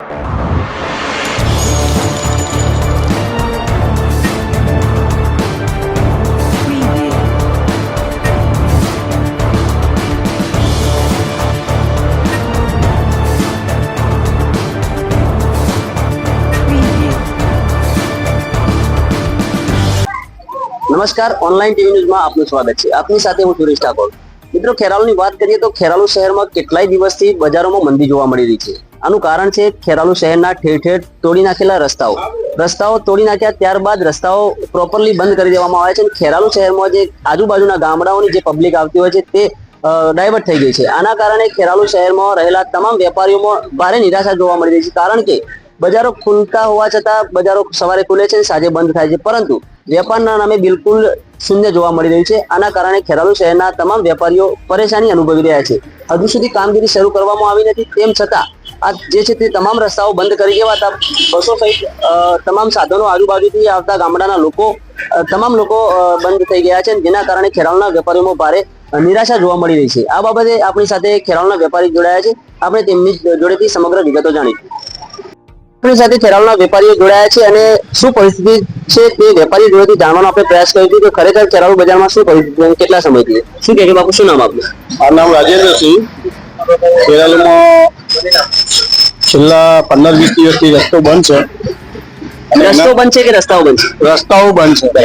નમસ્કાર online TV ન્યૂઝમાં આપનું સ્વાગત છે. આપની સાથે હું સુરેશ ઠાકોર. મિત્રો, ખેરાલુની વાત કરીએ તો ખેરાલુ શહેરમાં કેટલાય દિવસથી બજારોમાં મંદી જોવા મળી રહી છે. આનું કારણ છે ખેરાલુ શહેરના ઠેર ઠેર તોડી નાખેલા રસ્તાઓ. રસ્તાઓ તોડી નાખ્યા ત્યારબાદ રસ્તાઓ પ્રોપરલી બંધ કરી દેવામાં આવે છે અને ખેરાલુ શહેરમાં જે આજુબાજુના ગામડાઓની જે પબ્લિક આવતી હોય છે તે ડાયવર્ટ થઈ ગઈ છે. આના કારણે ખેરાલુ શહેરમાં રહેલા તમામ વેપારીઓમાં ભારે નિરાશા જોવા મળી રહી છે. કારણ કે બજારો ખુલતા હોવા છતાં બજારો સવારે ખુલે છે સાંજે બંધ થાય છે. પરંતુ વેપારના નામે બિલકુલ શૂન્ય જોવા મળી રહ્યું છે. આના કારણે ખેરાલુ શહેરના તમામ વેપારીઓ પરેશાની અનુભવી રહ્યા છે. હજુ સુધી કામગીરી શરૂ કરવામાં આવી નથી. તેમ છતાં આ જે છે તે તમામ રસ્તાઓ બંધ કરી દેવાતા. બસો સહિત તમામ સાધનો આજુબાજુથી આવતા ગામડાના લોકો તમામ લોકો બંધ થઈ ગયા છે જેના કારણે ખેરાલના વેપારીઓમાં ભારે નિરાશા જોવા મળી રહી છે. આ બાબતે આપણી સાથે ખેરાલના વેપારી જોડાયા છે. આપણે તેમની જોડેથી સમગ્ર વિગતો જાણીશું. આપણી સાથે ખેરાલુના વેપારીઓ જોડાયા છે અને શું પરિસ્થિતિ છે તે વેપારી જોડેથી જાણવાનો આપણે પ્રયાસ કર્યો કે ખરેખર ખેરાલુ બજારમાં શું પરિસ્થિતિ કેટલા સમયથી? શું કહે છે બાપુ, શું નામ આપનું? મારું નામ રાજેન્દ્રસિંહ. ખેરાલુમાં છેલ્લા પંદર વીસ દિવસથી રસ્તો બંધ છે. રસ્તો બંધ છે કે રસ્તાઓ બંધ છે? રસ્તાઓ બંધ છે.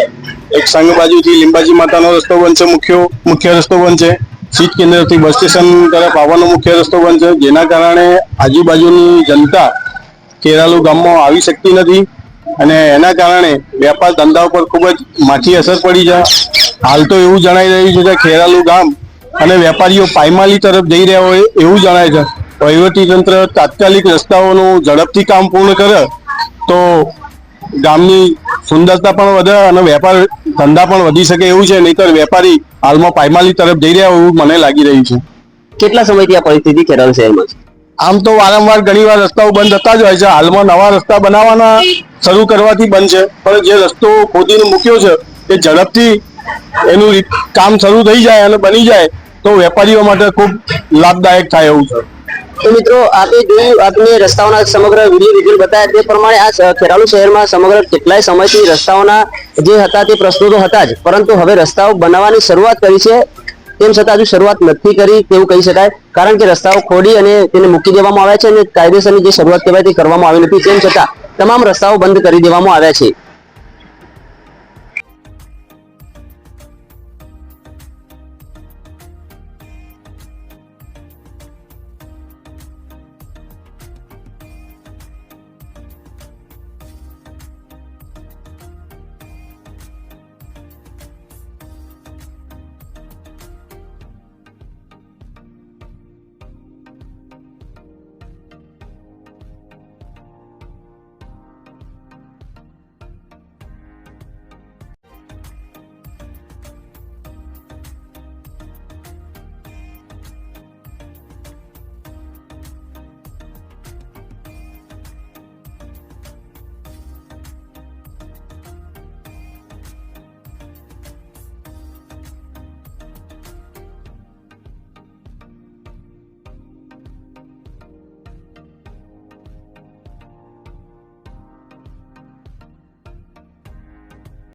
એક સંઘ બાજુથી લીંબાજી માતાનો રસ્તો બંધ છે મુખ્ય મુખ્ય રસ્તો બંધ છે. શીત કેન્દ્રથી બસ સ્ટેશન તરફ આવવાનો મુખ્ય રસ્તો બંધ છે. જેના કારણે આજુબાજુની જનતા ખેરાલુ ગામમાં આવી શકતી નથી અને એના કારણે વેપાર ધંધા ઉપર ખૂબ જ માઠી અસર પડી છે. હાલ તો એવું જણાઈ રહ્યું છે કે ખેરાલુ ગામ અને વેપારીઓ પાયમાલી તરફ જઈ રહ્યા હોય એવું જણાય છે. તંત્ર તાત્કાલિક રસ્તાઓનું ઝડપથી કામ પૂર્ણ કરે તો ગામની સુંદરતા પણ વધે અને વેપાર ધંધા પણ વધી શકે એવું છે. નહીતર વેપારી હાલમાં પાયમાલી તરફ જઈ રહ્યા એવું મને લાગી રહ્યું છે. કેટલા સમયથી આ પરિસ્થિતિ કેરળ શહેરમાં છે? આમ તો વારંવાર ઘણી વાર રસ્તાઓ બંધ થતા જ હોય છે. હાલમાં નવા રસ્તા બનાવવાના શરૂ કરવાથી બંધ છે. પણ જે રસ્તો ખોદીને મૂક્યો છે એ ઝડપથી એનું કામ શરૂ થઈ જાય અને બની જાય તો વેપારીઓ માટે ખૂબ લાભદાયક થાય એવું છે. તો મિત્રો આપે જોયું આપને રસ્તાઓના સમગ્ર વીડિયો વિઝ્યુઅલ બતાવ્યા તે પ્રમાણે આ ખેરાલુ શહેરમાં સમગ્ર કેટલાય સમયથી રસ્તાઓના જે હતા તે પ્રશ્નો તો હતા જ. પરંતુ હવે રસ્તાઓ બનાવવાની શરૂઆત કરી છે. તેમ છતાં હજુ શરૂઆત નથી કરી તેવું કહી શકાય. કારણ કે રસ્તાઓ ખોડી અને તેને મૂકી દેવામાં આવ્યા છે અને કાયદેસરની જે શરૂઆત કહેવાય તે કરવામાં આવી નથી. તેમ છતાં તમામ રસ્તાઓ બંધ કરી દેવામાં આવ્યા છે.